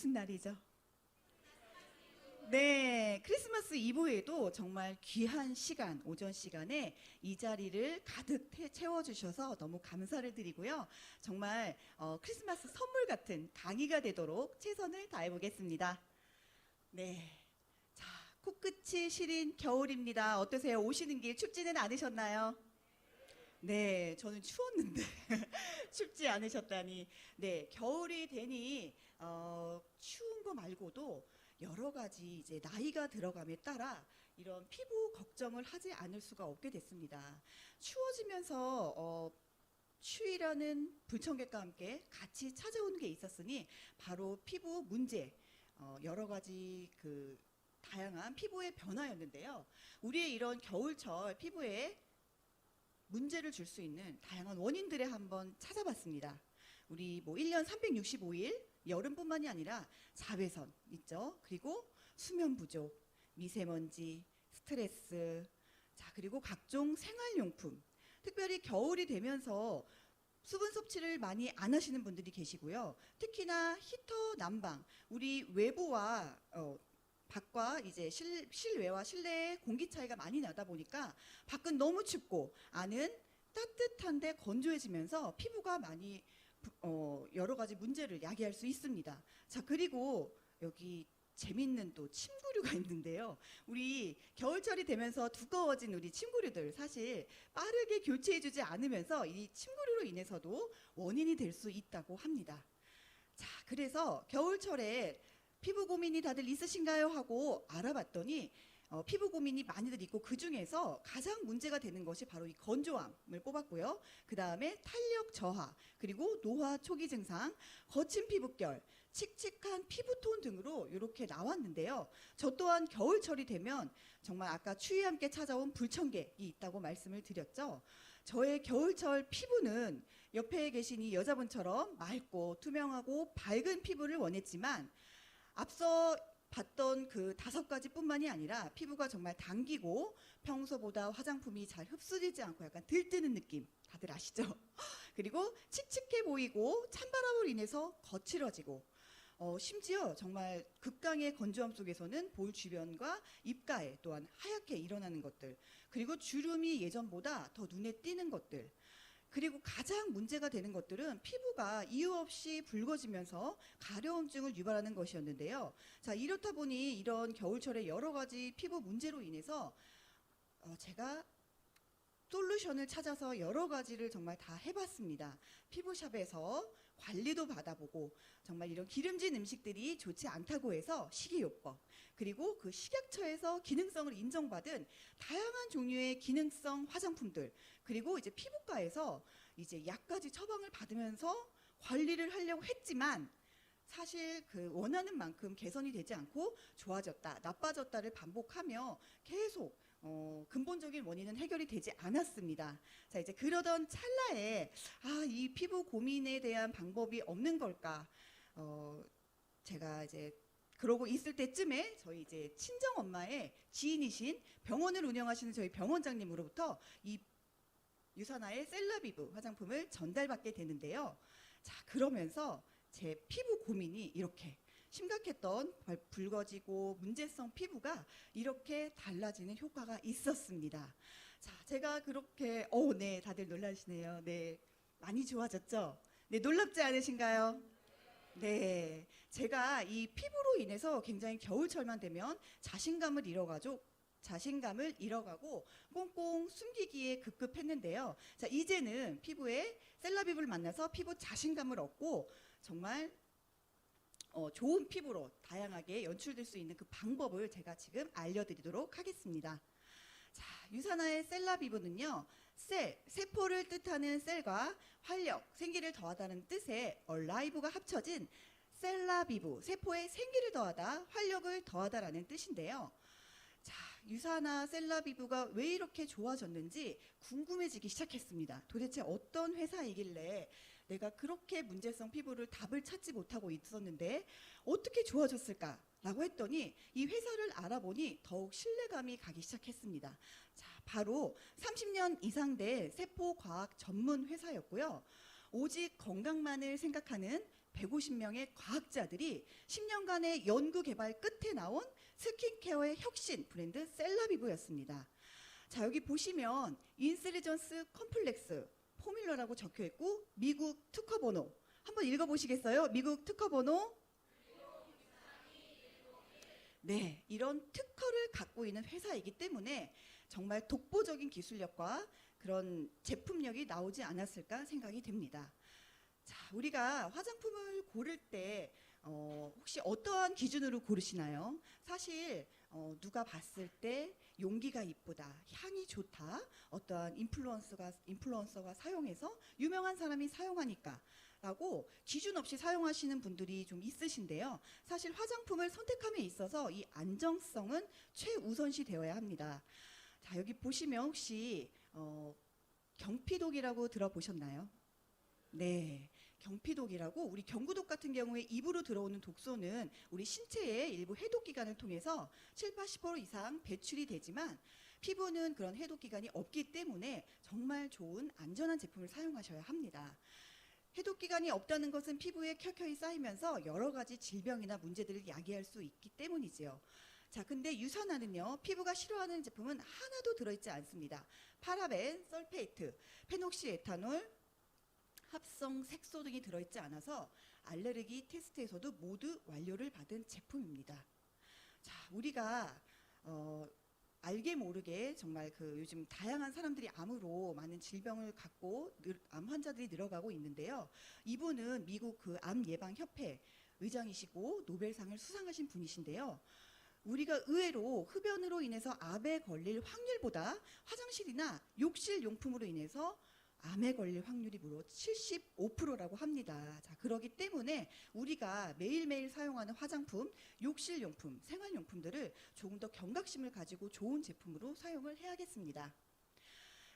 무슨 날이죠? 네, 크리스마스 이브에도 정말 귀한 시간, 오전 시간에 이 자리를 가득 태- 채워주셔서 너무 감사를 드리고요. 정말 어, 크리스마스 선물 같은 강의가 되도록 최선을 다해보겠습니다. 네. 자, 코끝이 시린 겨울입니다. 어떠세요? 오시는 길 춥지는 않으셨나요? 네, 저는 추웠는데 춥지 않으셨다니. 네, 겨울이 되니 어, 추운 거 말고도 여러 가지 이제 나이가 들어감에 따라 이런 피부 걱정을 하지 않을 수가 없게 됐습니다. 추워지면서 어, 추위라는 불청객과 함께 같이 찾아오는 게 있었으니 바로 피부 문제, 어, 여러 가지 그 다양한 피부의 변화였는데요. 우리의 이런 겨울철 피부에 문제를 줄 수 있는 다양한 원인들에 한번 찾아봤습니다. 우리 뭐 1년 365일 여름뿐만이 아니라 자외선 있죠. 그리고 수면 부족, 미세먼지, 스트레스, 자 그리고 각종 생활용품. 특별히 겨울이 되면서 수분 섭취를 많이 안 하시는 분들이 계시고요. 특히나 히터 난방, 우리 외부와 어, 밖과 이제 실, 실외와 실내의 공기 차이가 많이 나다 보니까 밖은 너무 춥고 안은 따뜻한데 건조해지면서 피부가 많이 부- 어, 여러 가지 문제를 야기할 수 있습니다. 자 그리고 여기 재밌는 또 침구류가 있는데요. 우리 겨울철이 되면서 두꺼워진 우리 침구류들 사실 빠르게 교체해주지 않으면서 이 침구류로 인해서도 원인이 될 수 있다고 합니다. 자 그래서 겨울철에 피부 고민이 다들 있으신가요? 하고 알아봤더니 어, 피부 고민이 많이들 있고 그 중에서 가장 문제가 되는 것이 바로 이 건조함을 뽑았고요. 그 다음에 탄력 저하, 그리고 노화 초기 증상, 거친 피부결, 칙칙한 피부톤 등으로 이렇게 나왔는데요. 저 또한 겨울철이 되면 정말 아까 추위와 함께 찾아온 불청객이 있다고 말씀을 드렸죠. 저의 겨울철 피부는 옆에 계신 이 여자분처럼 맑고 투명하고 밝은 피부를 원했지만 앞서 봤던 그 다섯 가지뿐만이 아니라 피부가 정말 당기고 평소보다 화장품이 잘 흡수되지 않고 약간 들뜨는 느낌 다들 아시죠? 그리고 칙칙해 보이고 찬바람으로 인해서 거칠어지고 어, 심지어 정말 극강의 건조함 속에서는 볼 주변과 입가에 또한 하얗게 일어나는 것들 그리고 주름이 예전보다 더 눈에 띄는 것들 그리고 가장 문제가 되는 것들은 피부가 이유 없이 붉어지면서 가려움증을 유발하는 것이었는데요. 자 이렇다 보니 이런 겨울철에 여러 가지 피부 문제로 인해서 어, 제가 솔루션을 찾아서 여러 가지를 정말 다 해봤습니다. 피부샵에서 관리도 받아보고 정말 이런 기름진 음식들이 좋지 않다고 해서 식이요법 그리고 그 식약처에서 기능성을 인정받은 다양한 종류의 기능성 화장품들 그리고 이제 피부과에서 이제 약까지 처방을 받으면서 관리를 하려고 했지만 사실 그 원하는 만큼 개선이 되지 않고 좋아졌다, 나빠졌다를 반복하며 계속 어, 근본적인 원인은 해결이 되지 않았습니다. 자, 이제 그러던 찰나에 아, 이 피부 고민에 대한 방법이 없는 걸까? 어, 제가 이제 그러고 있을 때쯤에 저희 이제 친정 엄마의 지인이신 병원을 운영하시는 저희 병원장님으로부터 이 유산화의 셀러비브 화장품을 전달받게 되는데요. 자, 그러면서 제 피부 고민이 이렇게 심각했던 벌- 붉어지고 문제성 피부가 이렇게 달라지는 효과가 있었습니다. 자, 제가 그렇게 어, 네, 다들 놀라시네요. 네. 많이 좋아졌죠? 네, 놀랍지 않으신가요? 네. 제가 이 피부로 인해서 굉장히 겨울철만 되면 자신감을 잃어가지고 자신감을 잃어가고 꽁꽁 숨기기에 급급했는데요. 자, 이제는 피부에 셀라비브를 만나서 피부 자신감을 얻고 정말 어, 좋은 피부로 다양하게 연출될 수 있는 그 방법을 제가 지금 알려드리도록 하겠습니다. 자, 유산화의 셀라비브는요, 셀, 세포를 뜻하는 셀과 활력, 생기를 더하다는 뜻의 얼라이브가 합쳐진 셀라비브, 세포에 생기를 더하다, 활력을 더하다라는 뜻인데요. 자, 유산화 셀라비브가 왜 이렇게 좋아졌는지 궁금해지기 시작했습니다. 도대체 어떤 회사이길래 내가 그렇게 문제성 피부를 답을 찾지 못하고 있었는데 어떻게 좋아졌을까 라고 했더니 이 회사를 알아보니 더욱 신뢰감이 가기 시작했습니다. 자, 바로 30년 이상 된 세포 과학 전문 회사였고요. 오직 건강만을 생각하는 150명의 과학자들이 10년간의 연구 개발 끝에 나온 스킨케어의 혁신 브랜드 셀라비브였습니다. 자, 여기 보시면 인슬리전스 컴플렉스 포뮬러라고 적혀 있고 미국 특허 번호 한번 읽어 보시겠어요? 미국 특허 번호 네, 이런 특허를 갖고 있는 회사이기 때문에 정말 독보적인 기술력과 그런 제품력이 나오지 않았을까 생각이 됩니다. 자, 우리가 화장품을 고를 때 어, 혹시 어떠한 기준으로 고르시나요? 사실 어, 누가 봤을 때 용기가 이쁘다, 향이 좋다, 어떠한 인플루언서가 인플루언서가 사용해서 유명한 사람이 사용하니까. 라고 기준 없이 사용하시는 분들이 좀 있으신데요. 사실 화장품을 선택함에 있어서 이 안정성은 최우선시 되어야 합니다. 자, 여기 보시면 혹시 어, 경피독이라고 들어보셨나요? 네. 경피독이라고 우리 경구독 같은 경우에 입으로 들어오는 독소는 우리 신체의 일부 해독 기관을 통해서 7, 80% 이상 배출이 되지만 피부는 그런 해독 기관이 없기 때문에 정말 좋은 안전한 제품을 사용하셔야 합니다. 해독 기관이 없다는 것은 피부에 켜켜이 쌓이면서 여러 가지 질병이나 문제들을 야기할 수 있기 때문이지요. 자, 근데 유산화는요, 피부가 싫어하는 제품은 하나도 들어있지 않습니다. 파라벤, 설페이트, 페녹시에탄올, 합성 색소 등이 들어있지 않아서 알레르기 테스트에서도 모두 완료를 받은 제품입니다. 자, 우리가 어, 알게 모르게 정말 그 요즘 다양한 사람들이 암으로 많은 질병을 갖고 늘- 암 환자들이 늘어가고 있는데요. 이분은 미국 그 암 예방 협회 의장이시고 노벨상을 수상하신 분이신데요. 우리가 의외로 흡연으로 인해서 암에 걸릴 확률보다 화장실이나 욕실 용품으로 인해서 암에 걸릴 확률이 무려 75%라고 합니다. 자, 그러기 때문에 우리가 매일매일 사용하는 화장품, 욕실 용품, 생활 용품들을 조금 더 경각심을 가지고 좋은 제품으로 사용을 해야겠습니다.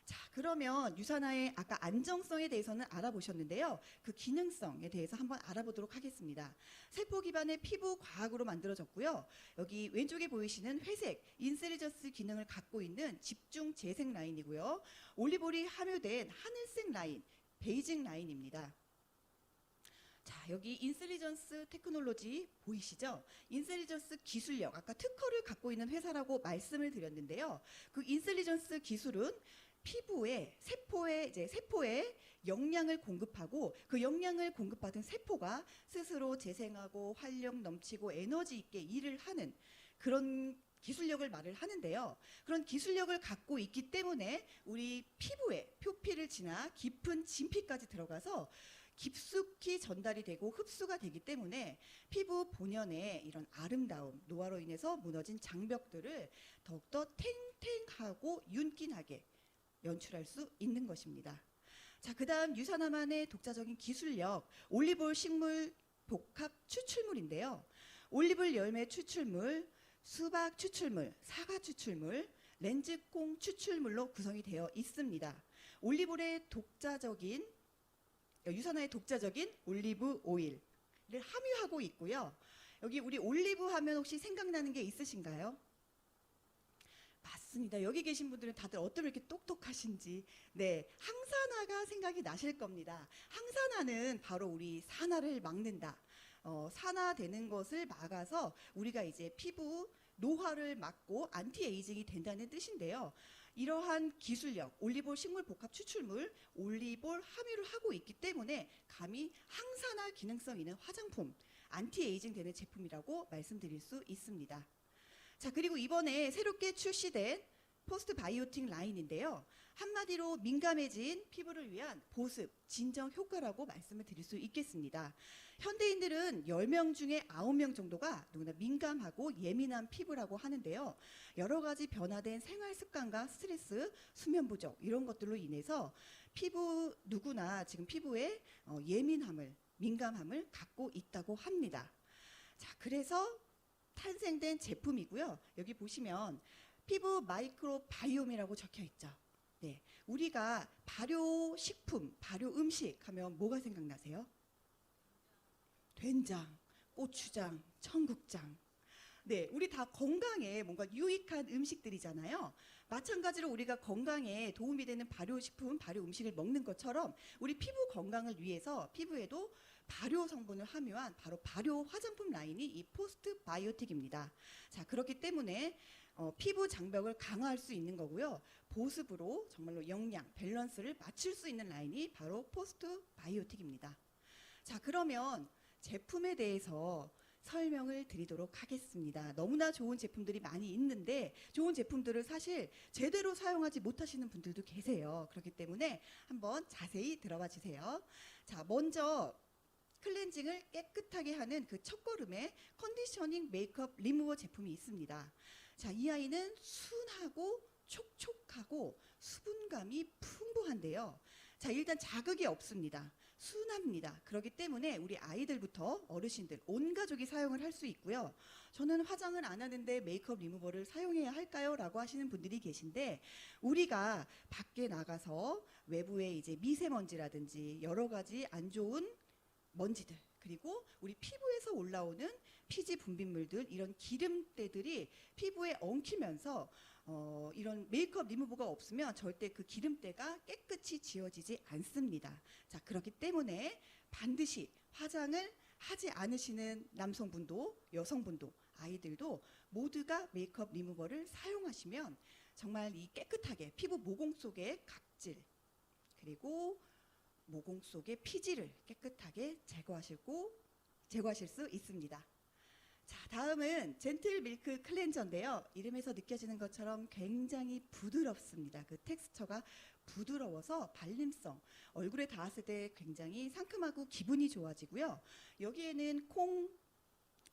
자, 그러면 유산화의 아까 안정성에 대해서는 알아보셨는데요. 그 기능성에 대해서 한번 알아보도록 하겠습니다. 세포 기반의 피부 과학으로 만들어졌고요. 여기 왼쪽에 보이시는 회색 인셀리저스 기능을 갖고 있는 집중 재생 라인이고요. 올리볼이 함유된 하늘색 라인, 베이징 라인입니다. 자, 여기 인셀리전스 테크놀로지 보이시죠? 인셀리전스 기술력, 아까 특허를 갖고 있는 회사라고 말씀을 드렸는데요. 그 인셀리전스 기술은 피부에 세포에 이제 세포에 영양을 공급하고 그 영양을 공급받은 세포가 스스로 재생하고 활력 넘치고 에너지 있게 일을 하는 그런 기술력을 말을 하는데요. 그런 기술력을 갖고 있기 때문에 우리 피부에 표피를 지나 깊은 진피까지 들어가서 깊숙이 전달이 되고 흡수가 되기 때문에 피부 본연의 이런 아름다움, 노화로 인해서 무너진 장벽들을 더욱더 탱탱하고 윤기나게 연출할 수 있는 것입니다. 자, 그 다음 유산화만의 독자적인 기술력, 올리볼 식물 복합 추출물인데요. 올리블 열매 추출물, 수박 추출물, 사과 추출물, 렌즈콩 추출물로 구성이 되어 있습니다. 올리볼의 독자적인 유산화의 독자적인 올리브 오일을 함유하고 있고요. 여기 우리 올리브 하면 혹시 생각나는 게 있으신가요? 맞습니다. 여기 계신 분들은 다들 어쩜 이렇게 똑똑하신지. 네, 항산화가 생각이 나실 겁니다. 항산화는 바로 우리 산화를 막는다. 어, 산화되는 것을 막아서 우리가 이제 피부 노화를 막고 안티에이징이 된다는 뜻인데요. 이러한 기술력, 올리볼 식물 복합 추출물, 올리볼 함유를 하고 있기 때문에 감히 항산화 기능성 있는 화장품, 안티에이징 되는 제품이라고 말씀드릴 수 있습니다. 자, 그리고 이번에 새롭게 출시된 포스트 바이오틱 라인인데요. 한마디로 민감해진 피부를 위한 보습, 진정 효과라고 말씀을 드릴 수 있겠습니다. 현대인들은 10명 중에 9명 정도가 누구나 민감하고 예민한 피부라고 하는데요. 여러 가지 변화된 생활 습관과 스트레스, 수면 부족 이런 것들로 인해서 피부 누구나 지금 피부에 어, 예민함을 민감함을 갖고 있다고 합니다. 자, 그래서 탄생된 제품이고요. 여기 보시면 피부 마이크로 바이옴이라고 적혀 있죠. 네, 우리가 발효 식품, 발효 음식 하면 뭐가 생각나세요? 된장, 고추장, 청국장. 네, 우리 다 건강에 뭔가 유익한 음식들이잖아요. 마찬가지로 우리가 건강에 도움이 되는 발효식품, 발효 음식을 먹는 것처럼 우리 피부 건강을 위해서 피부에도 발효 성분을 함유한 바로 발효 화장품 라인이 이 포스트 바이오틱입니다. 자, 그렇기 때문에 어, 피부 장벽을 강화할 수 있는 거고요. 보습으로 정말로 영양, 밸런스를 맞출 수 있는 라인이 바로 포스트 바이오틱입니다. 자, 그러면 제품에 대해서 설명을 드리도록 하겠습니다. 너무나 좋은 제품들이 많이 있는데 좋은 제품들을 사실 제대로 사용하지 못하시는 분들도 계세요. 그렇기 때문에 한번 자세히 들어봐 주세요. 자, 먼저 클렌징을 깨끗하게 하는 그 첫걸음에 컨디셔닝 메이크업 리무버 제품이 있습니다. 자, 이 아이는 순하고 촉촉하고 수분감이 풍부한데요. 자, 일단 자극이 없습니다. 순합니다. 그렇기 때문에 우리 아이들부터 어르신들 온 가족이 사용을 할 수 있고요. 저는 화장을 안 하는데 메이크업 리무버를 사용해야 할까요? 라고 하시는 분들이 계신데 우리가 밖에 나가서 외부에 이제 미세먼지라든지 여러 가지 안 좋은 먼지들 그리고 우리 피부에서 올라오는 피지 분비물들 이런 기름때들이 피부에 엉키면서 어, 이런 메이크업 리무버가 없으면 절대 그 기름때가 깨끗이 지워지지 않습니다. 자, 그렇기 때문에 반드시 화장을 하지 않으시는 남성분도 여성분도 아이들도 모두가 메이크업 리무버를 사용하시면 정말 이 깨끗하게 피부 모공 속의 각질 그리고 모공 속의 피지를 깨끗하게 제거하시고 제거하실 수 있습니다. 자, 다음은 젠틀 밀크 클렌저인데요. 이름에서 느껴지는 것처럼 굉장히 부드럽습니다. 그 텍스처가 부드러워서 발림성, 얼굴에 닿았을 때 굉장히 상큼하고 기분이 좋아지고요. 여기에는 콩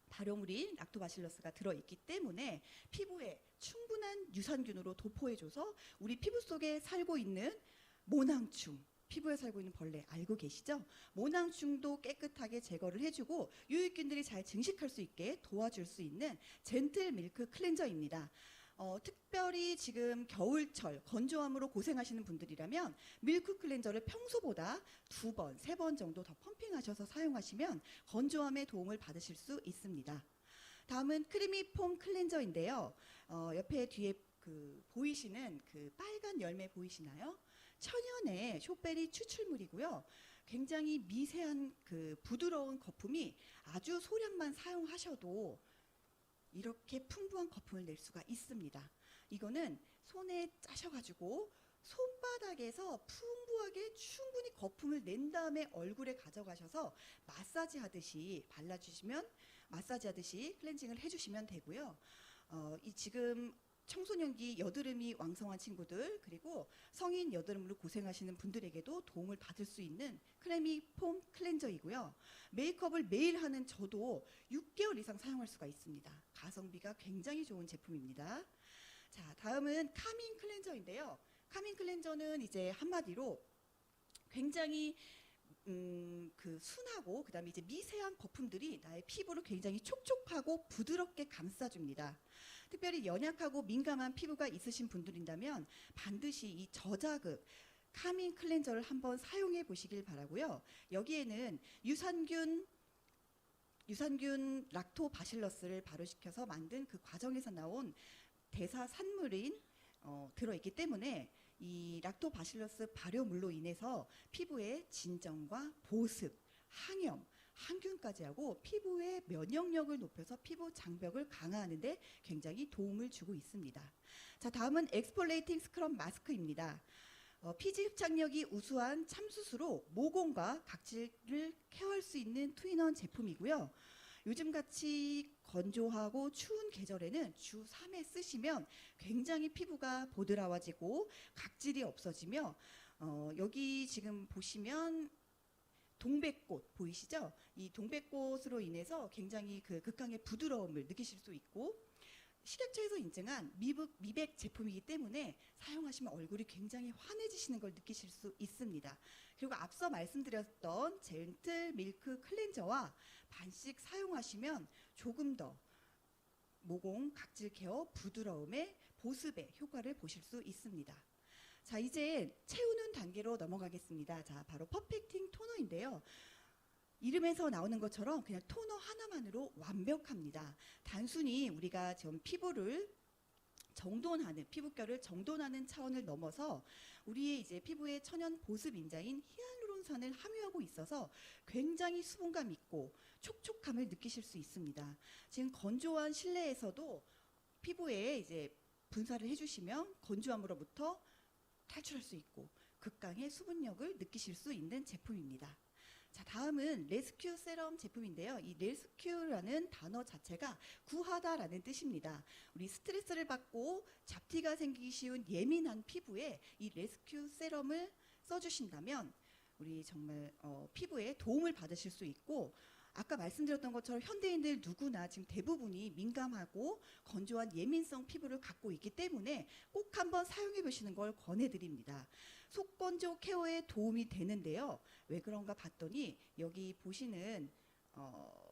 발효물인 락토바실러스가 들어있기 때문에 피부에 충분한 유산균으로 도포해줘서 우리 피부 속에 살고 있는 모낭충, 피부에 살고 있는 벌레 알고 계시죠? 모낭충도 깨끗하게 제거를 해주고 유익균들이 잘 증식할 수 있게 도와줄 수 있는 젠틀 밀크 클렌저입니다. 어, 특별히 지금 겨울철 건조함으로 고생하시는 분들이라면 밀크 클렌저를 평소보다 두 번, 세 번 정도 더 펌핑하셔서 사용하시면 건조함에 도움을 받으실 수 있습니다. 다음은 크리미 폼 클렌저인데요. 어, 옆에 뒤에 그 보이시는 그 빨간 열매 보이시나요? 천연의 쇼베리 추출물이고요. 굉장히 미세한 그 부드러운 거품이 아주 소량만 사용하셔도 이렇게 풍부한 거품을 낼 수가 있습니다. 이거는 손에 짜셔가지고 손바닥에서 풍부하게 충분히 거품을 낸 다음에 얼굴에 가져가셔서 마사지 하듯이 발라주시면 마사지 하듯이 클렌징을 해주시면 되고요. 어, 이 지금 청소년기 여드름이 왕성한 친구들 그리고 성인 여드름으로 고생하시는 분들에게도 도움을 받을 수 있는 크레미 폼 클렌저이고요. 메이크업을 매일 하는 저도 6개월 이상 사용할 수가 있습니다. 가성비가 굉장히 좋은 제품입니다. 자, 다음은 카밍 클렌저인데요. 카밍 클렌저는 이제 한마디로 굉장히 음, 그 순하고 그다음에 이제 미세한 거품들이 나의 피부를 굉장히 촉촉하고 부드럽게 감싸줍니다. 특별히 연약하고 민감한 피부가 있으신 분들인다면 반드시 이 저자극 카밍 클렌저를 한번 사용해 보시길 바라고요. 여기에는 유산균 유산균 락토바실러스를 발효시켜서 만든 그 과정에서 나온 대사 산물인 어, 들어있기 때문에 이 락토바실러스 발효물로 인해서 피부의 진정과 보습, 항염, 항균까지 하고 피부의 면역력을 높여서 피부 장벽을 강화하는데 굉장히 도움을 주고 있습니다. 자, 다음은 엑스폴레이팅 스크럽 마스크입니다. 어, 피지 흡착력이 우수한 참수수로 모공과 각질을 케어할 수 있는 투인원 제품이고요. 요즘 같이 건조하고 추운 계절에는 주 3회 쓰시면 굉장히 피부가 보드라워지고 각질이 없어지며 어, 여기 지금 보시면 동백꽃 보이시죠? 이 동백꽃으로 인해서 굉장히 그 극강의 부드러움을 느끼실 수 있고 식약처에서 인증한 미백, 미백 제품이기 때문에 사용하시면 얼굴이 굉장히 환해지시는 걸 느끼실 수 있습니다. 그리고 앞서 말씀드렸던 젠틀 밀크 클렌저와 반씩 사용하시면 조금 더 모공 각질 케어 부드러움에 보습에 효과를 보실 수 있습니다. 자, 이제 채우는 단계로 넘어가겠습니다. 자, 바로 퍼펙팅 토너인데요. 이름에서 나오는 것처럼 그냥 토너 하나만으로 완벽합니다. 단순히 우리가 지금 피부를 정돈하는 피부결을 정돈하는 차원을 넘어서 우리의 이제 피부의 천연 보습 인자인 히알루론산을 함유하고 있어서 굉장히 수분감 있고 촉촉함을 느끼실 수 있습니다. 지금 건조한 실내에서도 피부에 이제 분사를 해주시면 건조함으로부터 탈출할 수 있고 극강의 수분력을 느끼실 수 있는 제품입니다. 자, 다음은 레스큐 세럼 제품인데요. 이 레스큐라는 단어 자체가 구하다라는 뜻입니다. 우리 스트레스를 받고 잡티가 생기기 쉬운 예민한 피부에 이 레스큐 세럼을 써주신다면 우리 정말 어, 피부에 도움을 받으실 수 있고 아까 말씀드렸던 것처럼 현대인들 누구나 지금 대부분이 민감하고 건조한 예민성 피부를 갖고 있기 때문에 꼭 한번 사용해 보시는 걸 권해드립니다. 속건조 케어에 도움이 되는데요. 왜 그런가 봤더니 여기 보시는 어,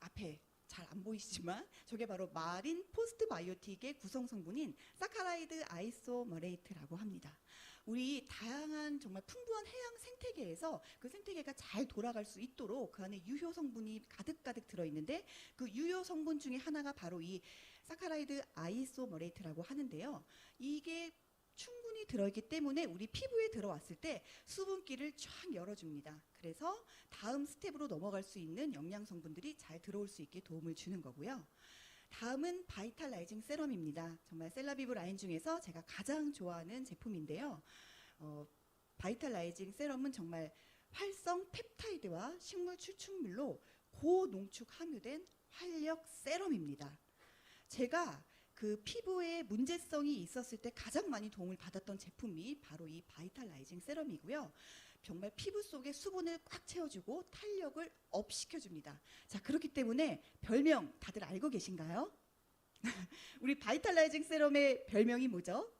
앞에 잘 안 보이시지만 저게 바로 마린 포스트 바이오틱의 구성 성분인 사카라이드 아이소머레이트라고 합니다. 우리 다양한 정말 풍부한 해양 생태계에서 그 생태계가 잘 돌아갈 수 있도록 그 안에 유효 성분이 가득가득 들어 있는데 그 유효 성분 중에 하나가 바로 이 사카라이드 아이소머레이트라고 하는데요. 이게 충분히 들어있기 때문에 우리 피부에 들어왔을 때 수분기를 쫙 열어줍니다. 그래서 다음 스텝으로 넘어갈 수 있는 영양 성분들이 잘 들어올 수 있게 도움을 주는 거고요. 다음은 바이탈 라이징 세럼입니다. 정말 셀라비브 라인 중에서 제가 가장 좋아하는 제품인데요. 어, 바이탈 라이징 세럼은 정말 활성 펩타이드와 식물 추출물로 고농축 함유된 활력 세럼입니다. 제가 그 피부에 문제성이 있었을 때 가장 많이 도움을 받았던 제품이 바로 이 바이탈 라이징 세럼이고요. 정말 피부 속에 수분을 꽉 채워주고 탄력을 업 시켜줍니다. 자 그렇기 때문에 별명 다들 알고 계신가요? 우리 바이탈라이징 세럼의 별명이 뭐죠?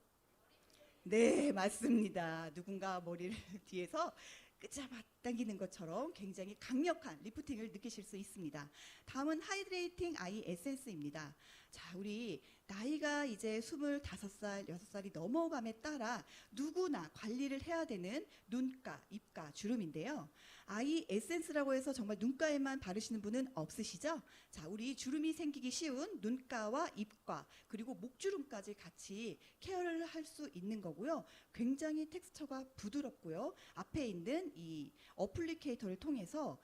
네 맞습니다. 누군가 머리를 뒤에서 끄잡아 당기는 것처럼 굉장히 강력한 리프팅을 느끼실 수 있습니다. 다음은 하이드레이팅 아이 에센스입니다. 자, 우리 나이가 이제 25살, 6살이 넘어감에 따라 누구나 관리를 해야 되는 눈가, 입가, 주름인데요. 아이 에센스라고 해서 정말 눈가에만 바르시는 분은 없으시죠? 자, 우리 주름이 생기기 쉬운 눈가와 입과 그리고 목주름까지 같이 케어를 할 수 있는 거고요. 굉장히 텍스처가 부드럽고요. 앞에 있는 이 어플리케이터를 통해서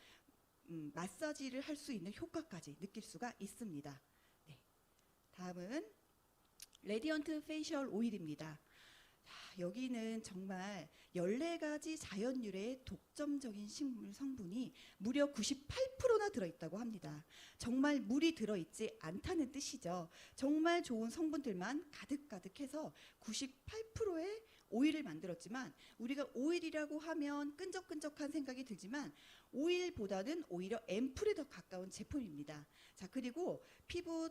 음, 마사지를 할 수 있는 효과까지 느낄 수가 있습니다. 네. 다음은 레디언트 페이셜 오일입니다. 자, 여기는 정말 14가지 자연 유래의 독점적인 식물 성분이 무려 98%나 들어있다고 합니다. 정말 물이 들어있지 않다는 뜻이죠. 정말 좋은 성분들만 가득가득해서 98%의 오일을 만들었지만 우리가 오일이라고 하면 끈적끈적한 생각이 들지만 오일보다는 오히려 앰플에 더 가까운 제품입니다. 자 그리고 피부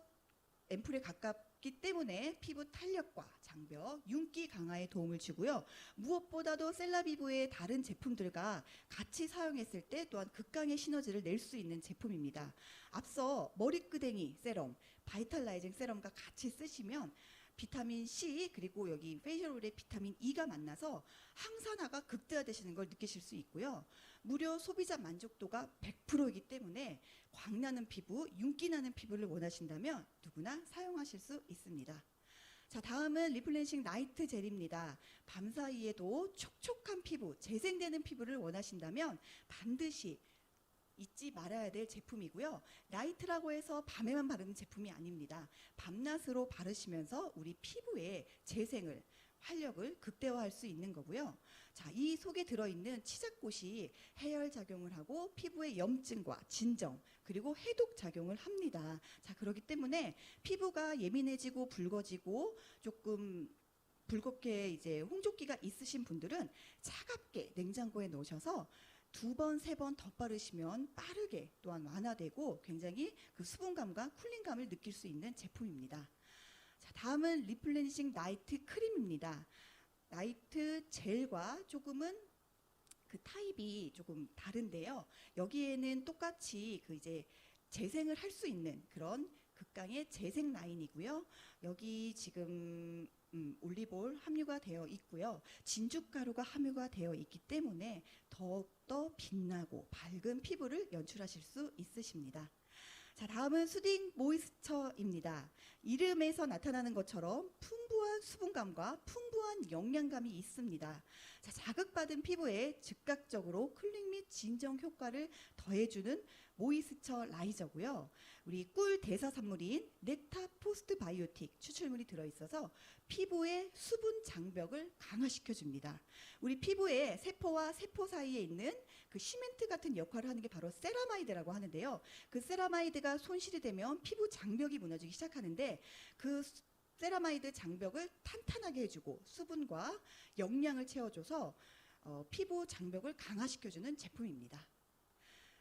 앰플에 가깝기 때문에 피부 탄력과 장벽, 윤기 강화에 도움을 주고요. 무엇보다도 셀라비브의 다른 제품들과 같이 사용했을 때 또한 극강의 시너지를 낼 수 있는 제품입니다. 앞서 머리끄댕이 세럼, 바이탈라이징 세럼과 같이 쓰시면 비타민 C 그리고 여기 페이셜올의 비타민 E가 만나서 항산화가 극대화되시는 걸 느끼실 수 있고요. 무려 소비자 만족도가 100%이기 때문에 광나는 피부, 윤기 나는 피부를 원하신다면 누구나 사용하실 수 있습니다. 자, 다음은 리플렌싱 나이트 젤입니다. 밤 사이에도 촉촉한 피부, 재생되는 피부를 원하신다면 반드시 잊지 말아야 될 제품이고요. 나이트라고 해서 밤에만 바르는 제품이 아닙니다. 밤낮으로 바르시면서 우리 피부의 재생을 활력을 극대화할 수 있는 거고요. 자, 이 속에 들어있는 치자꽃이 해열 작용을 하고 피부의 염증과 진정 그리고 해독 작용을 합니다. 자, 그렇기 때문에 피부가 예민해지고 붉어지고 조금 붉게 이제 홍조기가 있으신 분들은 차갑게 냉장고에 넣으셔서 두 번, 세번더 바르시면 빠르게 또한 완화되고 굉장히 그 수분감과 쿨링감을 느낄 수 있는 제품입니다. 자, 다음은 리플레니싱 나이트 크림입니다. 나이트 젤과 조금은 그 타입이 조금 다른데요. 여기에는 똑같이 그 이제 재생을 할 수 있는 그런 극강의 재생 라인이고요. 여기 지금 음, 올리브올 함유가 되어 있고요. 진주가루가 함유가 되어 있기 때문에 더욱더 빛나고 밝은 피부를 연출하실 수 있으십니다. 자, 다음은 수딩 모이스처입니다. 이름에서 나타나는 것처럼 풍부한 수분감과 풍부한 영양감이 있습니다. 자, 자극받은 피부에 즉각적으로 쿨링 및 진정 효과를 더해주는 모이스처 라이저고요. 우리 꿀 대사 산물인 넥타 포스트 바이오틱 추출물이 들어있어서 피부의 수분 장벽을 강화시켜 줍니다. 우리 피부의 세포와 세포 사이에 있는 그 시멘트 같은 역할을 하는 게 바로 세라마이드라고 하는데요. 그 세라마이드가 손실이 되면 피부 장벽이 무너지기 시작하는데 그 수- 세라마이드 장벽을 탄탄하게 해주고 수분과 영양을 채워줘서 어, 피부 장벽을 강화시켜주는 제품입니다.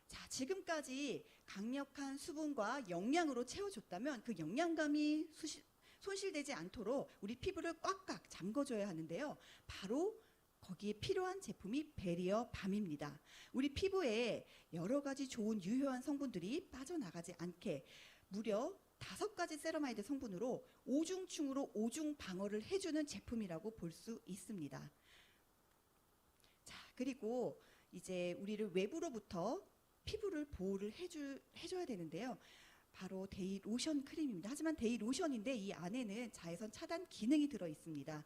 자, 지금까지 강력한 수분과 영양으로 채워줬다면 그 영양감이 수시, 손실되지 않도록 우리 피부를 꽉꽉 잠궈줘야 하는데요. 바로 거기에 필요한 제품이 베리어 밤입니다. 우리 피부에 여러 가지 좋은 유효한 성분들이 빠져나가지 않게 무려 다섯 가지 세라마이드 성분으로 오중충으로 오중 방어를 해주는 제품이라고 볼 수 있습니다. 자, 그리고 이제 우리를 외부로부터 피부를 보호를 해줄, 해줘야 되는데요. 바로 데이 로션 크림입니다. 하지만 데이 로션인데 이 안에는 자외선 차단 기능이 들어 있습니다.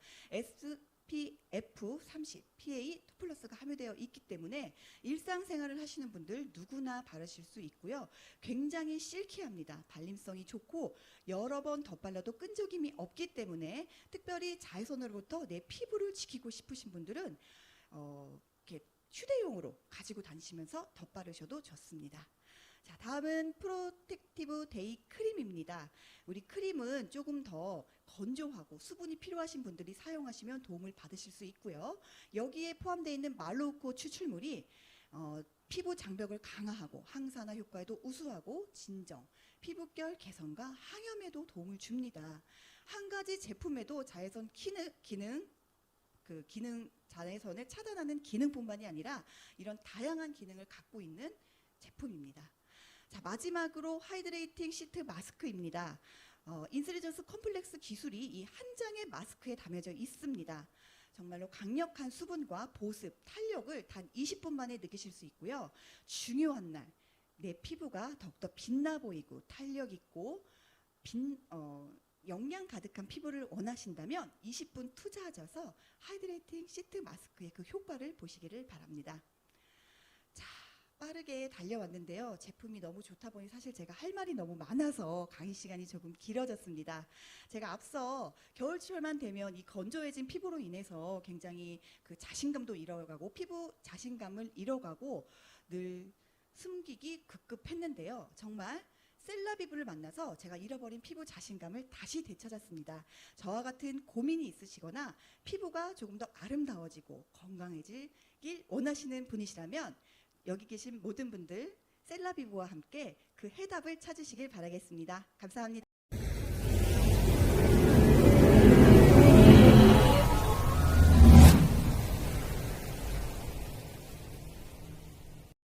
30 PA 2 플러스가 함유되어 있기 때문에 일상생활을 하시는 분들 누구나 바르실 수 있고요. 굉장히 실키합니다. 발림성이 좋고 여러 번 덧발라도 끈적임이 없기 때문에 특별히 자외선으로부터 내 피부를 지키고 싶으신 분들은 어, 이렇게 휴대용으로 가지고 다니시면서 덧바르셔도 좋습니다. 자, 다음은 프로텍티브 데이 크림입니다. 우리 크림은 조금 더 건조하고 수분이 필요하신 분들이 사용하시면 도움을 받으실 수 있고요. 여기에 포함되어 있는 말로코 추출물이 어, 피부 장벽을 강화하고 항산화 효과에도 우수하고 진정, 피부결 개선과 항염에도 도움을 줍니다. 한 가지 제품에도 자외선 기능, 기능 그 기능 자외선을 차단하는 기능뿐만이 아니라 이런 다양한 기능을 갖고 있는 제품입니다. 자 마지막으로 하이드레이팅 시트 마스크입니다. 어, 인슬리전스 컴플렉스 기술이 이 한 장의 마스크에 담겨져 있습니다. 정말로 강력한 수분과 보습, 탄력을 단 20분 만에 느끼실 수 있고요. 중요한 날 내 피부가 더욱더 빛나 보이고 탄력 있고 빈, 어, 영양 가득한 피부를 원하신다면 20분 투자하셔서 하이드레이팅 시트 마스크의 그 효과를 보시기를 바랍니다. 자, 빠르게 달려왔는데요. 제품이 너무 좋다 보니 사실 제가 할 말이 너무 많아서 강의 시간이 조금 길어졌습니다. 제가 앞서 겨울철만 되면 이 건조해진 피부로 인해서 굉장히 그 자신감도 잃어가고 피부 자신감을 잃어가고 늘 숨기기 급급했는데요. 정말 셀라비브를 만나서 제가 잃어버린 피부 자신감을 다시 되찾았습니다. 저와 같은 고민이 있으시거나 피부가 조금 더 아름다워지고 건강해지길 원하시는 분이시라면 여기 계신 모든 분들 셀라비브와 함께 그 해답을 찾으시길 바라겠습니다. 감사합니다.